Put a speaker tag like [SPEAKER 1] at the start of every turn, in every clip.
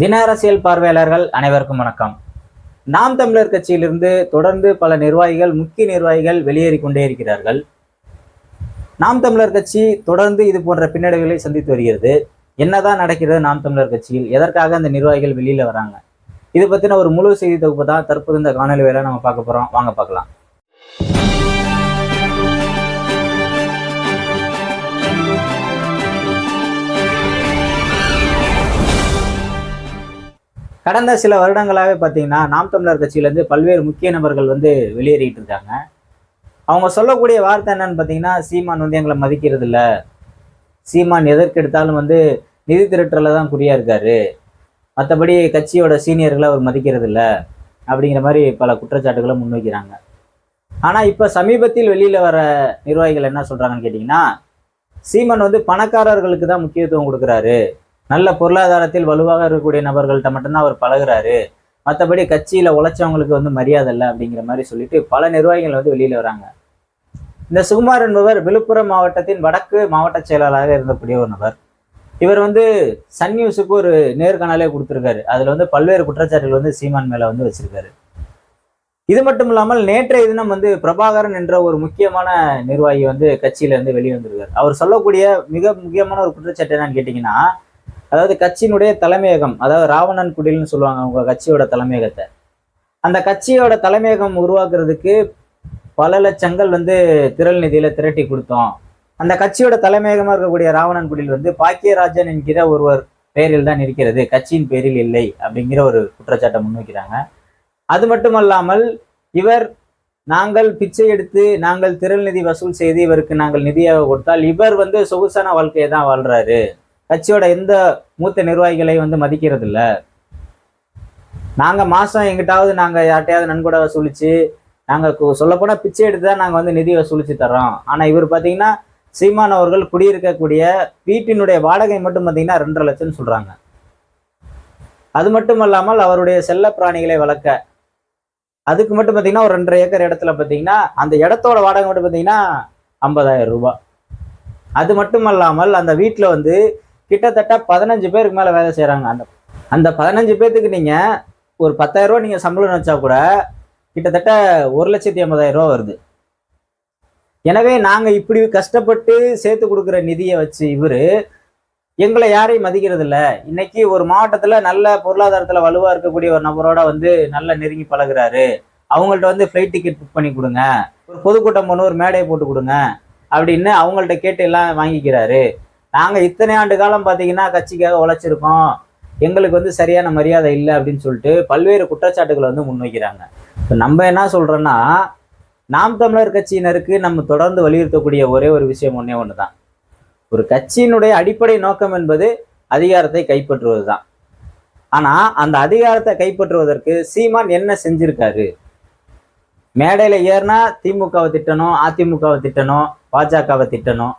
[SPEAKER 1] தின அரசியல் பார்வையாளர்கள் அனைவருக்கும் வணக்கம். நாம் தமிழர் கட்சியிலிருந்து தொடர்ந்து பல நிர்வாகிகள் முக்கிய நிர்வாகிகள் வெளியேறி கொண்டே இருக்கிறார்கள். நாம் தமிழர் கட்சி தொடர்ந்து இது போன்ற பின்னடைவுகளை சந்தித்து வருகிறது. என்னதான் நடக்கிறது நாம் தமிழர் கட்சியில்? எதற்காக அந்த நிர்வாகிகள் வெளியில வராங்க? இது பத்தின ஒரு முழு செய்தி தொகுப்பு தான் தற்போது இந்த காணொலி வேலை நம்ம பார்க்க போறோம். வாங்க பார்க்கலாம். கடந்த சில வருடங்களாகவே பார்த்தீங்கன்னா நாம் தமிழர் கட்சியிலேருந்து பல்வேறு முக்கிய நபர்கள் வந்து வெளியேறிட்டு இருக்காங்க. அவங்க சொல்லக்கூடிய வார்த்தை என்னன்னு பார்த்தீங்கன்னா சீமான் வந்து எங்களை மதிக்கிறது இல்லை. சீமான் எதற்கு எடுத்தாலும் வந்து நிதி திரட்டல தான் குறியாக இருக்காரு. மற்றபடி கட்சியோட சீனியர்களை அவர் மதிக்கிறது இல்லை அப்படிங்கிற மாதிரி பல குற்றச்சாட்டுகளை முன்வைக்கிறாங்க. ஆனால் இப்போ சமீபத்தில் வெளியில் வர நிர்வாகிகள் என்ன சொல்கிறாங்கன்னு கேட்டிங்கன்னா சீமான் வந்து பணக்காரர்களுக்கு தான் முக்கியத்துவம் கொடுக்குறாரு. நல்ல பொருளாதாரத்தில் வலுவாக இருக்கக்கூடிய நபர்கள்ட்ட மட்டும்தான் அவர் பழகுறாரு. மற்றபடி கட்சியில் உழைச்சவங்களுக்கு வந்து மரியாதை இல்லை அப்படிங்கிற மாதிரி சொல்லிட்டு பல நிர்வாகிகள் வந்து வெளியில் வராங்க. இந்த சுகுமார் என்பவர் விழுப்புரம் மாவட்டத்தின் வடக்கு மாவட்ட செயலாளராக இருந்தக்கூடிய ஒரு நபர். இவர் வந்து சன் நியூஸுக்கு ஒரு நேர்காணலே கொடுத்துருக்காரு. அதில் வந்து பல்வேறு குற்றச்சாட்டுகள் வந்து சீமான் மேலே வந்து வச்சிருக்காரு. இது மட்டும் இல்லாமல் நேற்றைய தினம் வந்து பிரபாகரன் என்ற ஒரு முக்கியமான நிர்வாகி வந்து கட்சியிலேருந்து வெளியே வந்திருக்காரு அவர் சொல்லக்கூடிய மிக முக்கியமான ஒரு குற்றச்சாட்டு என்னன்னு கேட்டிங்கன்னா அதாவது கட்சியினுடைய தலைமையகம் அதாவது ராவணன் குடில்னு சொல்லுவாங்க அவங்க கட்சியோட தலைமையகத்தை. அந்த கட்சியோட தலைமையகம் உருவாக்குறதுக்கு பல லட்சங்கள் வந்து திரள் நிதியில திரட்டி கொடுத்தோம். அந்த கட்சியோட தலைமையகமாக இருக்கக்கூடிய ராவணன் குடில் வந்து பாக்கியராஜன் என்கிற ஒருவர் பெயரில் தான் இருக்கிறது. கட்சியின் பேரில் இல்லை அப்படிங்கிற ஒரு குற்றச்சாட்டை முன்வைக்கிறாங்க. அது மட்டுமல்லாமல் இவர் நாங்கள் பிச்சை எடுத்து நாங்கள் திரள் நிதி வசூல் செய்து இவருக்கு நாங்கள் நிதியாக கொடுத்தால் இவர் வந்து சொகுசான வாழ்க்கையை தான் வாழ்றாரு. கட்சியோட எந்த மூத்த நிர்வாகிகளை வந்து மதிக்கிறது இல்ல நாங்க மாசம் எங்கிட்டாவது நாங்க யார்ட்டையாவது நன்கொடை வசூலிச்சு நாங்க சொல்ல பிச்சை எடுத்து தான் நாங்க வந்து நிதி வசூலிச்சு தர்றோம். ஆனா இவர் பாத்தீங்கன்னா சீமான் அவர்கள் குடியிருக்கக்கூடிய வீட்டினுடைய வாடகை மட்டும் பாத்தீங்கன்னா ரெண்டரை லட்சம்னு சொல்றாங்க. அது மட்டும் அல்லாமல் அவருடைய செல்ல பிராணிகளை வளர்க்க. அதுக்கு மட்டும் பார்த்தீங்கன்னா ஒரு ரெண்டரை ஏக்கர் இடத்துல பார்த்தீங்கன்னா அந்த இடத்தோட வாடகை மட்டும் பார்த்தீங்கன்னா ஐம்பதாயிரம் ரூபாய். அது மட்டும் அல்லாமல் அந்த வீட்டில் வந்து கிட்டத்தட்ட பதினஞ்சு பேருக்கு மேலே வேலை செய்கிறாங்க அந்த அந்த பதினஞ்சு பேர்த்துக்கு நீங்கள் ஒரு பத்தாயிரம் ரூபா நீங்கள் சம்பளம் வச்சா கூட கிட்டத்தட்ட ஒரு லட்சத்தி ஐம்பதாயிரம் ரூபா வருது. எனவே நாங்கள் இப்படி கஷ்டப்பட்டு சேர்த்து கொடுக்குற நிதியை வச்சு இவர் எங்களை யாரையும் மதிக்கிறது இல்லை. இன்னைக்கு ஒரு மாவட்டத்தில் நல்ல பொருளாதாரத்தில் வலுவாக இருக்கக்கூடிய ஒரு நபரோட வந்து நல்ல நெருங்கி பழகுறாரு. அவங்கள்ட்ட வந்து ஃப்ளைட் டிக்கெட் புக் பண்ணி கொடுங்க. ஒரு பொதுக்கூட்டம் ஒன்று ஒரு மேடையை போட்டு கொடுங்க. அப்படின்னு அவங்கள்ட்ட கேட்டு எல்லாம் வாங்கிக்கிறாரு. நாங்கள் இத்தனை ஆண்டு காலம் பார்த்தீங்கன்னா கட்சிக்காக உழைச்சிருக்கோம். எங்களுக்கு வந்து சரியான மரியாதை இல்லை அப்படின்னு சொல்லிட்டு பல்வேறு குற்றச்சாட்டுகளை வந்து முன்வைக்கிறாங்க. இப்போ நம்ம என்ன சொல்கிறோன்னா நாம் தமிழர் கட்சியினருக்கு நம்ம தொடர்ந்து வலியுறுத்தக்கூடிய ஒரே ஒரு விஷயம் ஒன்றே ஒன்று தான் ஒரு கட்சியினுடைய அடிப்படை நோக்கம் என்பது அதிகாரத்தை கைப்பற்றுவது தான் ஆனால் அந்த அதிகாரத்தை கைப்பற்றுவதற்கு சீமான் என்ன செஞ்சிருக்காரு? மேடையில் ஏறினா திமுகவை திட்டணும் அதிமுகவை திட்டணும் பாஜகவை திட்டணும்.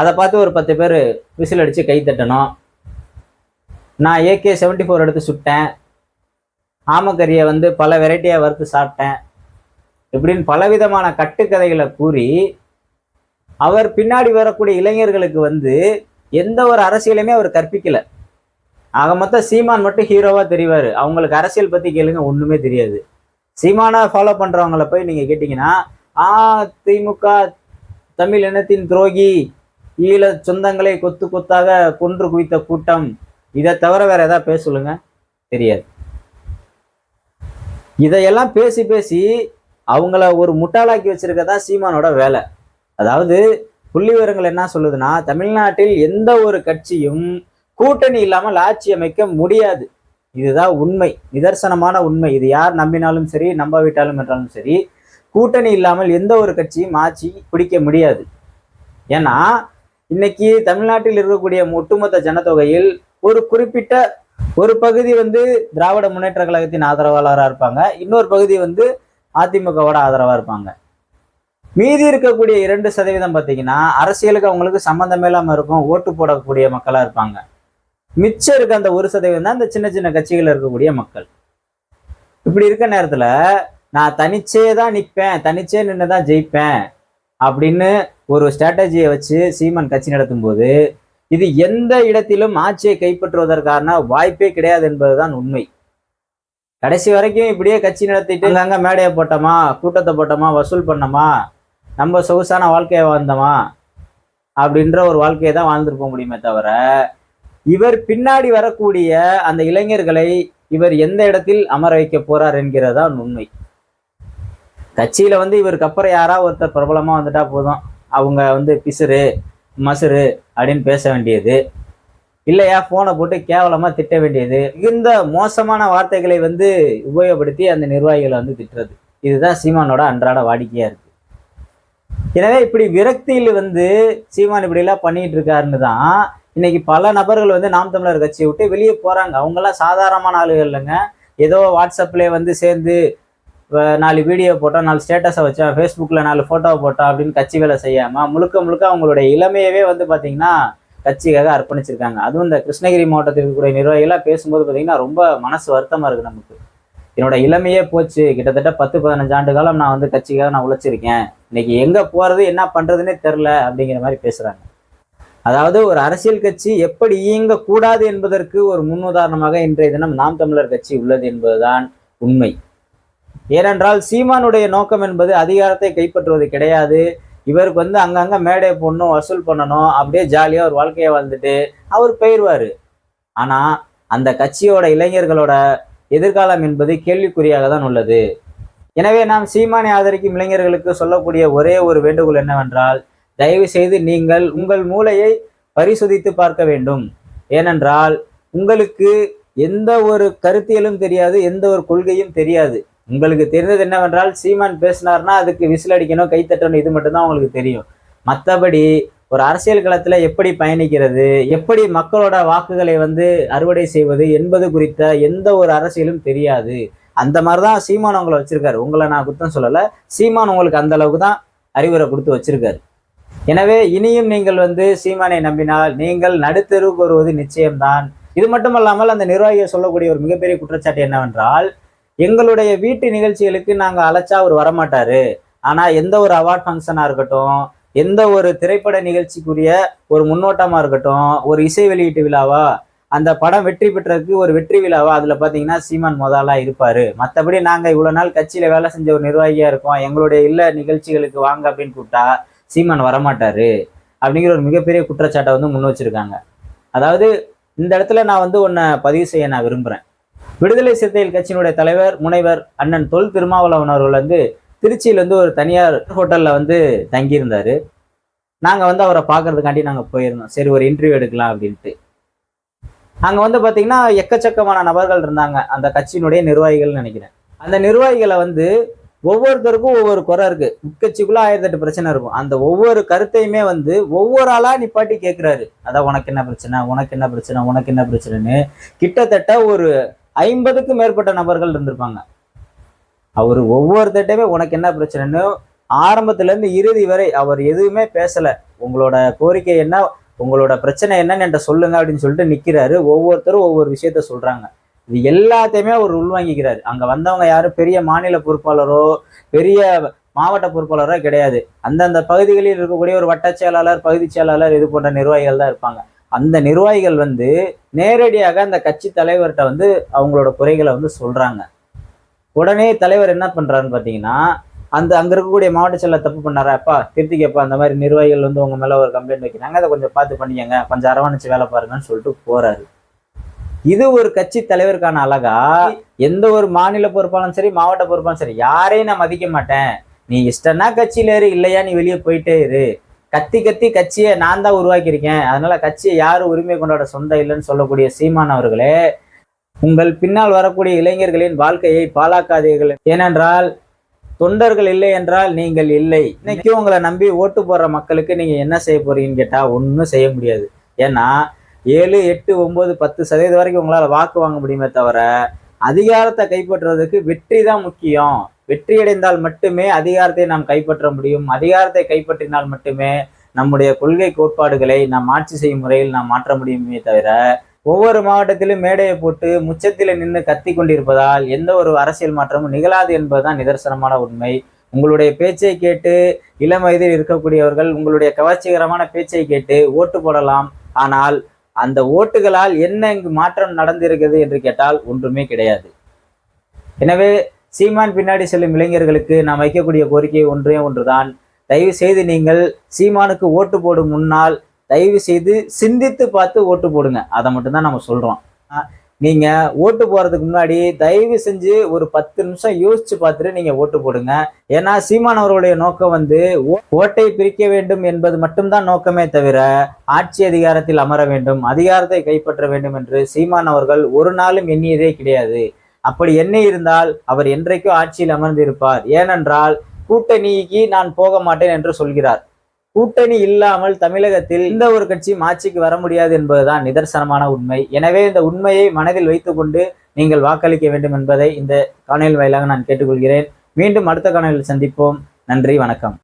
[SPEAKER 1] அதை பார்த்து ஒரு பத்து பேர் விசில் அடித்து கை தட்டணும். நான் ஏகே செவன்டி ஃபோர் எடுத்து சுட்டேன். ஆமக்கறியை வந்து பல வெரைட்டியாக வறுத்து சாப்பிட்டேன். இப்படின்னு பலவிதமான கட்டுக்கதைகளை கூறி அவர் பின்னாடி வரக்கூடிய இளைஞர்களுக்கு வந்து எந்த ஒரு அரசியலையுமே அவர் கற்பிக்கலை. ஆக மொத்தம் சீமான் மட்டும் ஹீரோவாக தெரிவார். அவங்களுக்கு அரசியல் பற்றி கேளுங்க ஒன்றுமே தெரியாது. சீமானை ஃபாலோ பண்ணுறவங்கள போய் நீங்கள் கேட்டிங்கன்னா ஆ திமுக தமிழ் இனத்தின் துரோகி ஈழ சொந்தங்களை கொத்து கொத்தாக கொன்று குவித்த கூட்டம். இதை தவிர வேற ஏதாவது பேச சொல்லுங்க. தெரியாது. இதையெல்லாம் பேசி பேசி அவங்கள ஒரு முட்டாளாக்கி வச்சிருக்கதா சீமானோட வேலை. அதாவது புள்ளி விவரங்கள் என்ன சொல்லுதுன்னா தமிழ்நாட்டில் எந்த ஒரு கட்சியும் கூட்டணி இல்லாமல் ஆட்சி அமைக்க முடியாது. இதுதான் உண்மை. நிதர்சனமான உண்மை. இது யார் நம்பினாலும் சரி நம்பாவிட்டாலும் என்றாலும் சரி கூட்டணி இல்லாமல் எந்த ஒரு கட்சியும் ஆட்சி பிடிக்க முடியாது. ஏன்னா இன்னைக்கு தமிழ்நாட்டில் இருக்கக்கூடிய ஒட்டுமொத்த ஜனத்தொகையில் ஒரு குறிப்பிட்ட ஒரு பகுதி வந்து திராவிட முன்னேற்ற கழகத்தின் ஆதரவாளராக இருப்பாங்க. இன்னொரு பகுதி வந்து அதிமுகவோட ஆதரவாக இருப்பாங்க. மீதி இருக்கக்கூடிய இரண்டு சதவீதம் பார்த்தீங்கன்னா அரசியலுக்கு அவங்களுக்கு சம்மந்தமே இல்லாமல் இருக்கும். ஓட்டு போடக்கூடிய மக்களாக இருப்பாங்க. மிச்சம் இருக்க அந்த ஒரு சதவீதம் தான் இந்த சின்ன சின்ன கட்சிகள் இருக்கக்கூடிய மக்கள். இப்படி இருக்க நேரத்தில் நான் தனிச்சே தான் நிற்பேன் தனிச்சே நின்று தான் ஜெயிப்பேன். அப்படின்னு ஒரு ஸ்ட்ராட்டஜியை வச்சு சீமான் கட்சி நடத்தும் போது இது எந்த இடத்திலும் ஆட்சியை கைப்பற்றுவதற்கான வாய்ப்பே கிடையாது என்பதுதான் உண்மை. கடைசி வரைக்கும் இப்படியே கட்சி நடத்திட்டு அங்கங்க மேடையை போட்டோமா கூட்டத்தை போட்டோமா வசூல் பண்ணோமா நம்ம சொகுசான வாழ்க்கையை வாழ்ந்தோமா அப்படின்ற ஒரு வாழ்க்கையை தான் வாழ்ந்துருக்க முடியுமே தவிர இவர் பின்னாடி வரக்கூடிய அந்த இளைஞர்களை இவர் எந்த இடத்தில் அமர வைக்க போறார் என்கிறதா உண்மை. கட்சியில வந்து இவருக்கு அப்புறம் யாராவது ஒருத்தர் பிரபலமா வந்துட்டா போதும். அவங்க வந்து பிசுறு மசுறு அப்படின்னு பேச வேண்டியது. இல்லையா? ஃபோனை போட்டு கேவலமாக திட்ட வேண்டியது. மிகுந்த மோசமான வார்த்தைகளை வந்து உபயோகப்படுத்தி அந்த நிர்வாகிகளை வந்து திட்டுறது. இதுதான் சீமானோட அன்றாட வாடிக்கையாக இருக்குது எனவே இப்படி விரக்தியில் வந்து சீமான் இப்படிலாம் பண்ணிகிட்டு இருக்காருன்னு தான் இன்னைக்கு பல நபர்கள் வந்து நாம் தமிழர் கட்சியை விட்டு வெளியே போகிறாங்க அவங்கெல்லாம் சாதாரணமான ஆளுகள் இல்லைங்க. ஏதோ வாட்ஸ்அப்லேயே வந்து சேர்ந்து நாலு வீடியோ போட்டோம் நாலு ஸ்டேட்டஸை வச்சேன் ஃபேஸ்புக்கில் நாலு ஃபோட்டோவை போட்டோம் அப்படின்னு கட்சி வேலை செய்யாமல் முழுக்க முழுக்க அவங்களுடைய இளமையவே வந்து பார்த்தீங்கன்னா கட்சிக்காக அர்ப்பணிச்சிருக்காங்க. அதுவும் இந்த கிருஷ்ணகிரி மாவட்டத்தில் இருக்கக்கூடிய நிர்வாகிகளாக பேசும்போது பார்த்தீங்கன்னா ரொம்ப மனசு வருத்தமாக இருக்குது நமக்கு. என்னோட இளமையே போச்சு. கிட்டத்தட்ட பத்து பதினஞ்சு ஆண்டு காலம் நான் வந்து கட்சிக்காக நான் உழைச்சிருக்கேன். இன்னைக்கு எங்கே போகிறது என்ன பண்ணுறதுனே தெரில அப்படிங்கிற மாதிரி பேசுகிறாங்க அதாவது ஒரு அரசியல் கட்சி எப்படி இயங்கக்கூடாது என்பதற்கு ஒரு முன்னுதாரணமாக இன்றைய தினம் நாம் தமிழர் கட்சி உள்ளது என்பதுதான் உண்மை. ஏனென்றால் சீமானுடைய நோக்கம் என்பது அதிகாரத்தை கைப்பற்றுவது கிடையாது. இவருக்கு வந்து அங்கங்க மேடை போடணும் வசூல் பண்ணணும் அப்படியே ஜாலியா ஒரு வாழ்க்கையை வாழ்ந்துட்டு அவர் போயிடுவாரு ஆனா அந்த கட்சியோட இளைஞர்களோட எதிர்காலம் என்பது கேள்விக்குறியாக தான் உள்ளது. எனவே நாம் சீமானை ஆதரிக்கும் இளைஞர்களுக்கு சொல்லக்கூடிய ஒரே ஒரு வேண்டுகோள் என்னவென்றால் தயவு செய்து நீங்கள் உங்கள் மூளையை பரிசோதித்து பார்க்க வேண்டும். ஏனென்றால் உங்களுக்கு எந்த ஒரு கருத்தியலும் தெரியாது எந்த ஒரு கொள்கையும் தெரியாது. உங்களுக்கு தெரிந்தது என்னவென்றால் சீமான் பேசினார்னா அதுக்கு விசில் அடிக்கணும் கைத்தட்டணும் இது மட்டும்தான் உங்களுக்கு தெரியும். மற்றபடி ஒரு அரசியல் களத்தில் எப்படி பயணிக்கிறது எப்படி மக்களோட வாக்குகளை வந்து அறுவடை செய்வது என்பது குறித்த எந்த ஒரு அரசியலும் தெரியாது. அந்த மாதிரி தான் சீமான் உங்களை வச்சிருக்காரு. உங்களை நான் குத்தம் சொல்லலை. சீமான் உங்களுக்கு அந்த அளவுக்கு தான் அறிவுரை கொடுத்து வச்சிருக்காரு. எனவே இனியும் நீங்கள் வந்து சீமானை நம்பினால் நீங்கள் நடுத்தெருவுக்கு வருவது நிச்சயம்தான். இது மட்டுமல்லாமல் அந்த நிர்வாகிகள் சொல்லக்கூடிய ஒரு மிகப்பெரிய குற்றச்சாட்டு என்னவென்றால் எங்களுடைய வீட்டு நிகழ்ச்சிகளுக்கு நாங்கள் அழைச்சா அவர் வரமாட்டாரு. ஆனால் எந்த ஒரு அவார்ட் ஃபங்க்ஷனாக இருக்கட்டும் எந்த ஒரு திரைப்பட நிகழ்ச்சிக்குரிய ஒரு முன்னோட்டமாக இருக்கட்டும் ஒரு இசை வெளியீட்டு விழாவா அந்த படம் வெற்றி பெற்றதுக்கு ஒரு வெற்றி விழாவா அதில் பார்த்தீங்கன்னா சீமான் முதலா இருப்பார். மற்றபடி நாங்கள் இவ்வளோ நாள் கட்சியில் வேலை செஞ்ச ஒரு நிர்வாகியாக இருக்கோம் எங்களுடைய இல்ல நிகழ்ச்சிகளுக்கு வாங்க அப்படின்னு கூப்பிட்டா சீமான் வரமாட்டார். அப்படிங்கிற ஒரு மிகப்பெரிய குற்றச்சாட்டை வந்து முன் வச்சிருக்காங்க. அதாவது இந்த இடத்துல நான் வந்து உன்னை பதிவு செய்ய நான் விரும்புகிறேன் விடுதலை சிறுத்தைகள் கட்சியினுடைய தலைவர் முனைவர் அண்ணன் தொல் திருமாவளவன் அவர்கள் வந்து திருச்சியிலேருந்து ஒரு தனியார் ஹோட்டலில் வந்து தங்கியிருந்தார். நாங்கள் வந்து அவரை பார்க்கறதுக்காண்டி நாங்கள் போயிருந்தோம். சரி ஒரு இன்டர்வியூ எடுக்கலாம் அப்படின்ட்டு. அங்கே வந்து பார்த்திங்கன்னா எக்கச்சக்கமான நபர்கள் இருந்தாங்க. அந்த கட்சியினுடைய நிர்வாகிகள்னு நினைக்கிறேன். அந்த நிர்வாகிகளை வந்து ஒவ்வொருத்தருக்கும் ஒவ்வொரு குறை இருக்குது உட்கட்சிக்குள்ளே ஆயிரத்தி எட்டு பிரச்சனை இருக்கும். அந்த ஒவ்வொரு கருத்தையுமே வந்து ஒவ்வொரு ஆளாக நிப்பாட்டி கேட்குறாரு அதான் உனக்கு என்ன பிரச்சனை? உனக்கு என்ன பிரச்சனை? உனக்கு என்ன பிரச்சனைன்னு கிட்டத்தட்ட ஒரு ஐம்பதுக்கும் மேற்பட்ட நபர்கள் இருந்திருப்பாங்க. அவர் ஒவ்வொருத்தட்டையுமே உனக்கு என்ன பிரச்சனைன்னு ஆரம்பத்துலேருந்து இறுதி வரை அவர் எதுவுமே பேசலை. உங்களோட கோரிக்கை என்ன? உங்களோட பிரச்சனை என்னன்னு என்கிட்ட சொல்லுங்க அப்படின்னு சொல்லிட்டு நிற்கிறாரு ஒவ்வொருத்தரும் ஒவ்வொரு விஷயத்த சொல்கிறாங்க இது எல்லாத்தையுமே அவர் உள்வாங்கிக்கிறாரு. அங்கே வந்தவங்க யாரும் பெரிய மாநில பொறுப்பாளரோ பெரிய மாவட்ட பொறுப்பாளரோ கிடையாது. அந்தந்த பகுதிகளில் இருக்கக்கூடிய ஒரு வட்ட செயலாளர் பகுதி செயலாளர் இது போன்ற நிர்வாகிகள் தான் இருப்பாங்க. அந்த நிர்வாகிகள் வந்து நேரடியாக அந்த கட்சி தலைவர்கிட்ட வந்து அவங்களோட குறைகளை வந்து சொல்கிறாங்க உடனே தலைவர் என்ன பண்ணுறாருன்னு பார்த்தீங்கன்னா அந்த அங்கே இருக்கக்கூடிய மாவட்ட செயலர் தப்பு பண்ணாரா? அப்பா திருத்திக்கப்பா அந்த மாதிரி நிர்வாகிகள் வந்து உங்கள் மேலே ஒரு கம்ப்ளைண்ட் வைக்கிறாங்க. அதை கொஞ்சம் பார்த்து பண்ணிக்கங்க. கொஞ்சம் அரவணைச்சு வேலை பாருங்கன்னு சொல்லிட்டு போகிறாரு இது ஒரு கட்சி தலைவருக்கான அழகா எந்த ஒரு மாநில பொறுப்பாலும் சரி மாவட்ட பொறுப்பாலும் சரி யாரையும் நான் மதிக்க மாட்டேன். நீ இஷ்டம்னா கட்சியில இரு இல்லையா நீ வெளியே போயிட்டே இரு. கத்தி கத்தி கட்சியை நான் தான் உருவாக்கியிருக்கேன். அதனால கட்சியை யாரும் உரிமை கொண்டாட சொந்தம் இல்லைன்னு சொல்லக்கூடிய சீமான் அவர்களே உங்கள் பின்னால் வரக்கூடிய இளைஞர்களின் வாழ்க்கையை பாழாக்காதீர்கள். ஏனென்றால் தொண்டர்கள் இல்லை என்றால் நீங்கள் இல்லை. இன்னைக்கு உங்களை நம்பி ஓட்டு போடுற மக்களுக்கு நீங்க என்ன செய்ய போறீங்கன்னு கேட்டா ஒன்றும் செய்ய முடியாது. ஏன்னா ஏழு எட்டு ஒன்பது பத்து சதவீதம் வரைக்கும் உங்களால் வாக்கு வாங்க முடியுமே தவிர அதிகாரத்தை கைப்பற்றுவதற்கு வெற்றி தான் முக்கியம். வெற்றியடைந்தால் மட்டுமே அதிகாரத்தை நாம் கைப்பற்ற முடியும். அதிகாரத்தை கைப்பற்றினால் மட்டுமே நம்முடைய கொள்கை கோட்பாடுகளை நாம் ஆட்சி செய்யும் முறையில் நாம் மாற்ற முடியுமே தவிர ஒவ்வொரு மாவட்டத்திலும் மேடையை போட்டு முச்சத்தில் நின்று கத்தி கொண்டிருப்பதால் எந்த ஒரு அரசியல் மாற்றமும் நிகழாது என்பதுதான் நிதர்சனமான உண்மை. உங்களுடைய பேச்சை கேட்டு இளம் வயதில் இருக்கக்கூடியவர்கள் உங்களுடைய கவர்ச்சிகரமான பேச்சை கேட்டு ஓட்டு போடலாம். ஆனால் அந்த ஓட்டுகளால் என்ன இங்கு மாற்றம் நடந்திருக்கிறது என்று கேட்டால் ஒன்றுமே கிடையாது. எனவே சீமான் பின்னாடி செல்லும் இளைஞர்களுக்கு நாம் வைக்கக்கூடிய கோரிக்கை ஒன்றே ஒன்றுதான். தயவு செய்து நீங்கள் சீமானுக்கு ஓட்டு போடும் முன்னால் தயவு செய்து சிந்தித்து பார்த்து ஓட்டு போடுங்க. அதை மட்டும்தான் நம்ம சொல்றோம். நீங்கள் நீங்க ஓட்டு போறதுக்கு முன்னாடி தயவு செஞ்சு ஒரு பத்து நிமிஷம் யோசிச்சு பார்த்துட்டு நீங்க ஓட்டு போடுங்க. ஏன்னா சீமான் அவர்களுடைய நோக்கம் வந்து ஓ- ஓட்டை பிரிக்க வேண்டும் என்பது மட்டும்தான் நோக்கமே தவிர ஆட்சி அதிகாரத்தில் அமர வேண்டும் அதிகாரத்தை கைப்பற்ற வேண்டும் என்று சீமான் அவர்கள் ஒரு நாளும் எண்ணியதே கிடையாது. அப்படி என்ன இருந்தால் அவர் என்றைக்கும் ஆட்சியில் அமர்ந்திருப்பார். ஏனென்றால் கூட்டணிக்கு நான் போக மாட்டேன் என்று சொல்கிறார். கூட்டணி இல்லாமல் தமிழகத்தில் இந்த ஒரு கட்சியும் ஆட்சிக்கு வர முடியாது என்பதுதான் நிதர்சனமான உண்மை. எனவே இந்த உண்மையை மனதில் வைத்துக்கொண்டு நீங்கள் வாக்களிக்க வேண்டும் என்பதை இந்த காணொலி வாயிலாக நான் கேட்டுக்கொள்கிறேன். மீண்டும் அடுத்த காணொலியில் சந்திப்போம். நன்றி வணக்கம்.